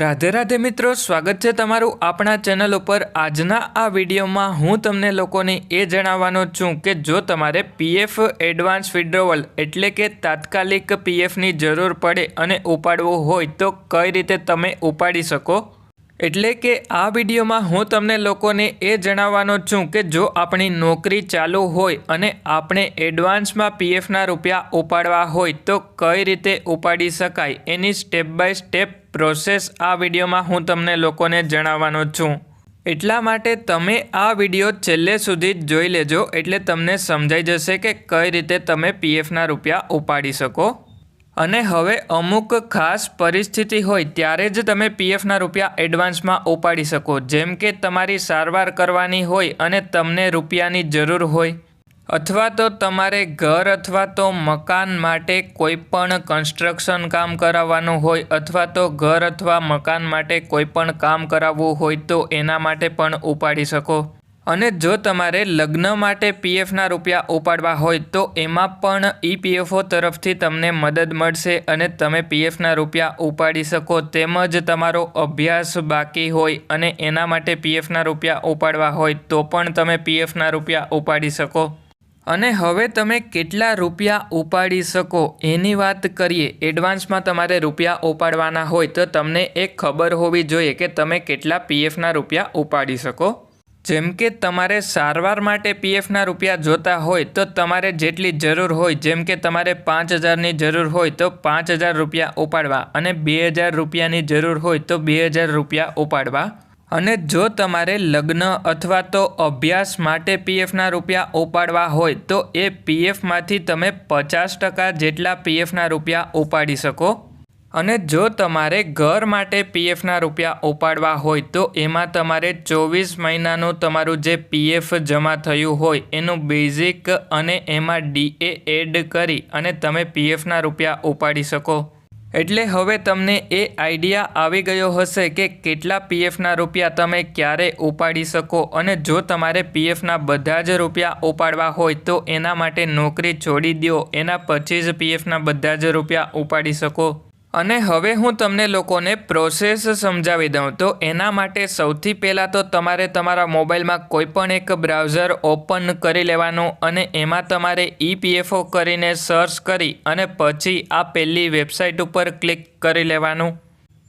રાધે રાધે મિત્રો, સ્વાગત છે તમારું આપણા ચેનલ ઉપર. આજના આ વિડીયોમાં હું તમને લોકોને એ જણાવવાનો છું કે જો તમારે પીએફ એડવાન્સ વિડ્રોવલ એટલે કે તાત્કાલિક પીએફની જરૂર પડે અને ઉપાડવો હોય તો કઈ રીતે તમે ઉપાડી શકો? એટલે કે આ વિડીયોમાં હું તમને લોકોને એ જણાવવાનો છું કે જો આપણી નોકરી ચાલુ હોય અને આપણે એડવાન્સમાં પીએફના રૂપિયા ઉપાડવા હોય તો કઈ રીતે ઉપાડી શકાય? એની સ્ટેપ બાય સ્ટેપ પ્રોસેસ આ વિડીયોમાં હું તમને લોકોને જણાવવાનો છું. એટલા માટે તમે આ વીડિયો છેલ્લે સુધી જોઈ લેજો એટલે તમને સમજાઈ જશે કે કઈ રીતે તમે પીએફના રૂપિયા ઉપાડી શકો. અને હવે અમુક ખાસ પરિસ્થિતિ હોય ત્યારે જ તમે પીએફના રૂપિયા એડવાન્સમાં ઉપાડી શકો. જેમ કે તમારી સારવાર કરવાની હોય અને તમને રૂપિયાની જરૂર હોય. અથવા તો તમારે ઘર અથવા તો મકાન માટે કોઈ પણ કન્સ્ટ્રક્શન કામ કરાવવાનું હોય અથવા તો ઘર અથવા મકાન માટે કોઈ પણ કામ કરાવવું હોય તો એના માટે પણ ઉપાડી શકો. અને જો તમારે લગ્ન માટે પીએફના રૂપિયા ઉપાડવા હોય તો એમાં પણ ઈપીએફઓ તરફથી તમને મદદ મળશે અને તમે પીએફના રૂપિયા ઉપાડી શકો. તેમજ તમારો અભ્યાસ બાકી હોય અને એના માટે પીએફના રૂપિયા ઉપાડવા હોય તો પણ તમે પીએફના રૂપિયા ઉપાડી શકો. અને હવે તમે કેટલા રૂપિયા ઉપાડી શકો? એની વાત કરીએ. એડવાન્સમાં તમારે રૂપિયા ઉપાડવાના હોય તો તમને એક ખબર હોવી જોઈએ કે તમે કેટલા પીએફના રૂપિયા ઉપાડી શકો. જેમ કે તમારે સારવાર માટે પીએફના રૂપિયા જોતા હોય તો તમારે જેટલી જરૂર હોય, જેમ કે તમારે પાંચ હજારની જરૂર હોય તો પાંચ હજાર રૂપિયા ઉપાડવા અને બે હજાર રૂપિયાની જરૂર હોય તો બે હજાર રૂપિયા ઉપાડવા. અને જો તમારે લગ્ન અથવા તો અભ્યાસ માટે પીએફના રૂપિયા ઉપાડવા હોય, તો એ પીએફમાંથી તમે પચાસ ટકા જેટલા પીએફના રૂપિયા ઉપાડી શકો. અને જો તમારે ઘર માટે પીએફના રૂપિયા ઉપાડવા હોય, તો એમાં તમારે ચોવીસ મહિનાનું તમારું જે પીએફ જમા થયું હોય, એનું બેઝિક અને એમાં ડીએ એડ કરી અને તમે પીએફના રૂપિયા ઉપાડી શકો. એટલે હવે તમને એ આઈડિયા આવી ગયો હશે કે કેટલા પીએફના રૂપિયા તમે ક્યારે ઉપાડી શકો અને જો તમારે પીએફના બધા જ રૂપિયા ઉપાડવા હોય તો એના માટે નોકરી છોડી દો એના પછી જ પીએફના બધા જ રૂપિયા ઉપાડી શકો. અને હવે હું તમને લોકોને પ્રોસેસ સમજાવી દઉં. તો એના માટે સૌથી પહેલાં તો તમારે તમારા મોબાઈલમાં કોઈપણ એક બ્રાઉઝર ઓપન કરી લેવાનું અને એમાં તમારે ઈપીએફઓ કરીને સર્ચ કરી અને પછી આ પહેલી વેબસાઇટ ઉપર ક્લિક કરી લેવાનું.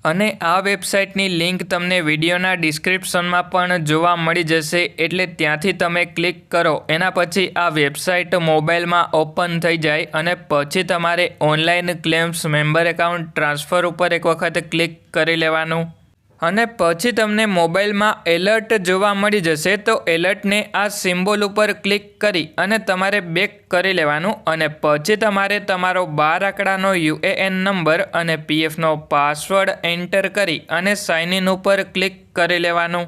અને આ વેબસાઇટની લિંક તમને વિડીયોના ડિસ્ક્રિપ્શનમાં પણ જોવા મળી જશે, એટલે ત્યાંથી તમે ક્લિક કરો. એના પછી આ વેબસાઇટ મોબાઈલમાં ઓપન થઈ જાય અને પછી તમારે online claims member account transfer ઉપર એક વખત ક્લિક કરી લેવાનું. અને પછી તમને મોબાઈલમાં એલર્ટ જોવા મળી જશે, તો એલર્ટને આ સિમ્બોલ ઉપર ક્લિક કરી અને તમારે બેક કરી લેવાનું અને પછી તમારે તમારો બાર આંકડાનો યુએએન નંબર અને પીએફનો પાસવર્ડ એન્ટર કરી અને સાઇન ઇન ઉપર ક્લિક કરી લેવાનું.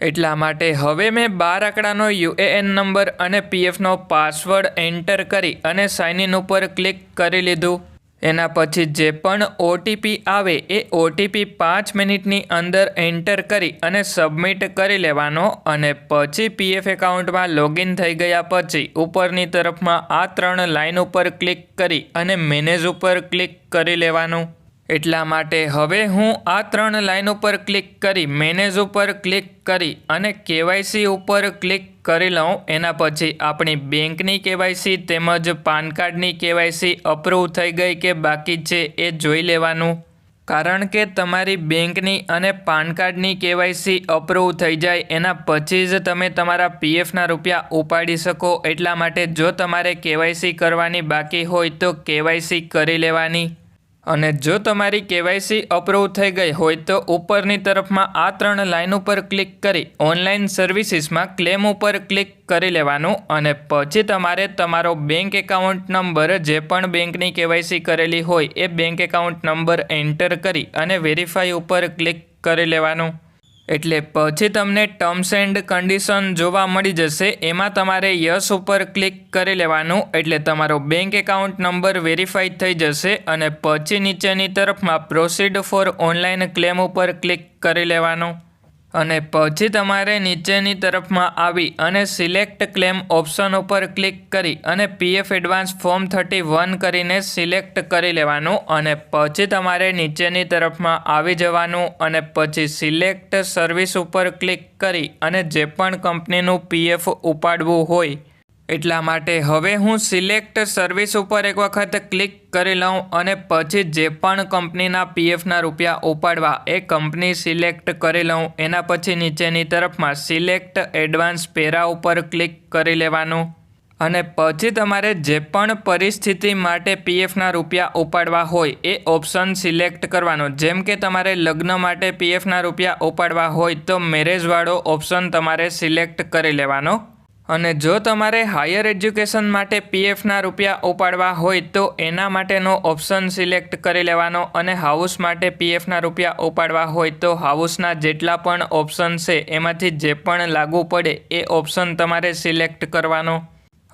એટલા માટે હવે મેં બાર આંકડાનો યુએએન નંબર અને પીએફનો પાસવર્ડ એન્ટર કરી અને સાઇન ઇન ઉપર ક્લિક કરી લીધું. એના પછી જે પણ ઓટીપી આવે એ ઓટીપી પાંચ મિનિટની અંદર એન્ટર કરી અને સબમિટ કરી લેવાનો અને પછી પીએફ એકાઉન્ટમાં લોગિન થઈ ગયા પછી ઉપરની તરફમાં આ ત્રણ લાઇન ઉપર ક્લિક કરી અને મેનેજ ઉપર ક્લિક કરી લેવાનું. એટલા માટે હવે હું આ ત્રણ લાઇન ઉપર ક્લિક કરી, મેનેજ ઉપર ક્લિક કરી અને કેવાયસી ઉપર ક્લિક કરી લઉં. એના પછી આપણી બેંકની કેવાયસી તેમજ પાન કાર્ડની કેવાયસી અપ્રૂવ થઈ ગઈ કે બાકી છે એ જોઈ લેવાનું. કારણ કે તમારી બેંકની અને પાન કાર્ડની કેવાયસી અપ્રૂવ થઈ જાય, એના પછી જ તમે તમારા પીએફના રૂપિયા ઉપાડી શકો. એટલા માટે જો તમારે કેવાયસી કરવાની બાકી હોય તો કેવાયસી કરી લેવાની. અને જો તમારી કેવાયસી અપ્રૂવ થઈ ગઈ હોય તો ઉપરની તરફમાં આ ત્રણ લાઇન ઉપર ક્લિક કરી ઓનલાઈન સર્વિસીસમાં ક્લેમ ઉપર ક્લિક કરી લેવાનું અને પછી તમારે તમારો બેંક એકાઉન્ટ નંબર જે પણ બેંકની કેવાયસી કરેલી હોય એ બેંક એકાઉન્ટ નંબર એન્ટર કરી અને વેરીફાઈ ઉપર ક્લિક કરી લેવાનું. એટલે પછી તમને ટર્મ્સ એન્ડ કન્ડિશન જોવા મળી જશે. એમાં તમારે યસ ઉપર ક્લિક કરી લેવાનું. એટલે તમારો બેંક એકાઉન્ટ નંબર વેરીફાઈ થઈ જશે અને પછી નીચેની તરફમાં પ્રોસીડ ફોર ઓનલાઈન ક્લેમ ઉપર ક્લિક કરી લેવાનું. અને પછી તમારે નીચેની તરફમાં આવી અને સિલેક્ટ ક્લેમ ઓપ્શન ઉપર ક્લિક કરી અને PF advance form thirty one કરીને સિલેક્ટ કરી લેવાનું અને પછી તમારે નીચેની તરફમાં આવી જવાનું અને પછી સિલેક્ટ સર્વિસ ઉપર ક્લિક કરી અને જે પણ કંપનીનું પીએફ ઉપાડવું હોય એટલા માટે હવે હું સિલેક્ટ સર્વિસ ઉપર એક વખત ક્લિક કરી લઉં અને પછી જે પણ કંપનીના પીએફના રૂપિયા ઉપાડવા એ કંપની સિલેક્ટ કરી લઉં. એના પછી નીચેની તરફમાં સિલેક્ટ એડવાન્સ પેરા ઉપર ક્લિક કરી લેવાનું. અને પછી તમારે જે પણ પરિસ્થિતિ માટે પીએફના રૂપિયા ઉપાડવા હોય એ ઓપ્શન સિલેક્ટ કરવાનો. જેમ કે તમારે લગ્ન માટે પીએફના રૂપિયા ઉપાડવા હોય તો મેરેજવાળો ઓપ્શન તમારે સિલેક્ટ કરી લેવાનો. અને જો તમારે હાયર એજ્યુકેશન માટે પીએફના રૂપિયા ઉપાડવા હોય તો એના માટેનો ઓપ્શન સિલેક્ટ કરી લેવાનો અને હાઉસ માટે પીએફના રૂપિયા ઉપાડવા હોય તો હાઉસના જેટલા પણ ઓપ્શન છે, એમાંથી જે પણ લાગુ પડે એ ઓપ્શન તમારે સિલેક્ટ કરવાનો.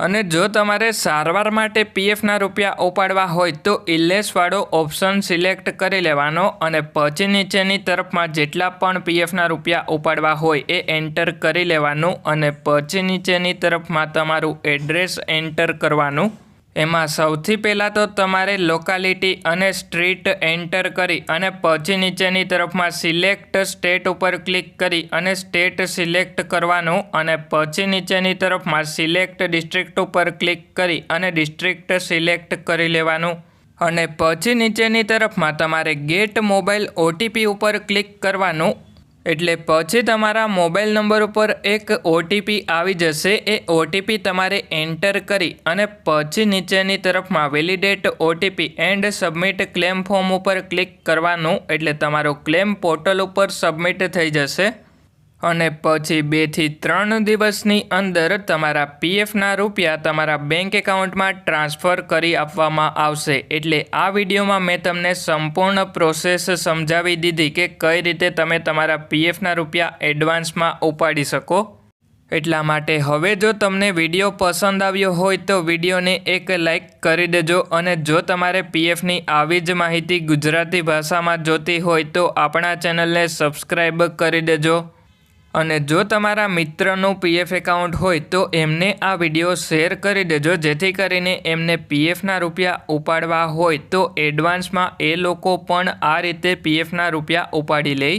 અને જો તમારે સારવાર માટે પીએફના રૂપિયા ઉપાડવા હોય તો ઇલેસવાળો ઓપ્શન સિલેક્ટ કરી લેવાનો અને પછી નીચેની તરફમાં જેટલા પણ પીએફના રૂપિયા ઉપાડવા હોય એ એન્ટર કરી લેવાનું અને પછી નીચેની તરફમાં તમારું એડ્રેસ એન્ટર કરવાનું. એમાં સૌથી પહેલાં તો તમારે લોકાલિટી અને સ્ટ્રીટ એન્ટર કરી અને પછી નીચેની તરફમાં સિલેક્ટ સ્ટેટ ઉપર ક્લિક કરી અને સ્ટેટ સિલેક્ટ કરવાનું અને પછી નીચેની તરફમાં સિલેક્ટ ડિસ્ટ્રિક્ટ ઉપર ક્લિક કરી અને ડિસ્ટ્રિક્ટ સિલેક્ટ કરી લેવાનું. અને પછી નીચેની તરફમાં તમારે ગેટ મોબાઈલ ઓટીપી ઉપર ક્લિક કરવાનું એટલે પછી તમારા મોબાઈલ નંબર ઉપર એક ઓટીપી આવી જશે. એ ઓટીપી તમારે એન્ટર કરી અને પછી નીચેની તરફમાં validate OTP and submit claim form ઉપર ક્લિક કરવાનું. એટલે તમારો ક્લેમ પોર્ટલ ઉપર સબમિટ થઈ જશે. અને પછી બેથી ત્રણ દિવસની અંદર તમારા પીએફના રૂપિયા તમારા બેંક એકાઉન્ટમાં ટ્રાન્સફર કરી આપવામાં આવશે. એટલે આ વિડીયોમાં મેં તમને સંપૂર્ણ પ્રોસેસ સમજાવી દીધી કે કઈ રીતે તમે તમારા પીએફના રૂપિયા એડવાન્સમાં ઉપાડી શકો. એટલા માટે હવે જો તમને વીડિયો પસંદ આવ્યો હોય તો વિડીયોને એક લાઈક કરી દેજો અને જો તમારે પીએફની આવી જ માહિતી ગુજરાતી ભાષામાં જોતી હોય તો આપણા ચેનલને સબસ્ક્રાઈબ કરી દેજો. અને જો તમારા મિત્રનું પીએફ એકાઉન્ટ હોય તો એમને આ વીડિયો શેર કરી દેજો. જેથી કરીને એમને પીએફના રૂપિયા ઉપાડવા હોય તો એડવાન્સમાં એ લોકો પણ આ રીતે પીએફના રૂપિયા ઉપાડી લે.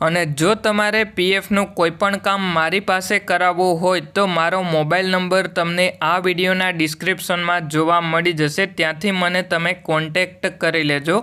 અને જો તમારે પીએફનું કોઈપણ કામ મારી પાસે કરાવવું હોય તો મારો મોબાઈલ નંબર તમને આ વિડીયોના ડિસ્ક્રિપ્શનમાં જોવા મળી જશે. ત્યાંથી મને તમે કોન્ટેક્ટ કરી લેજો.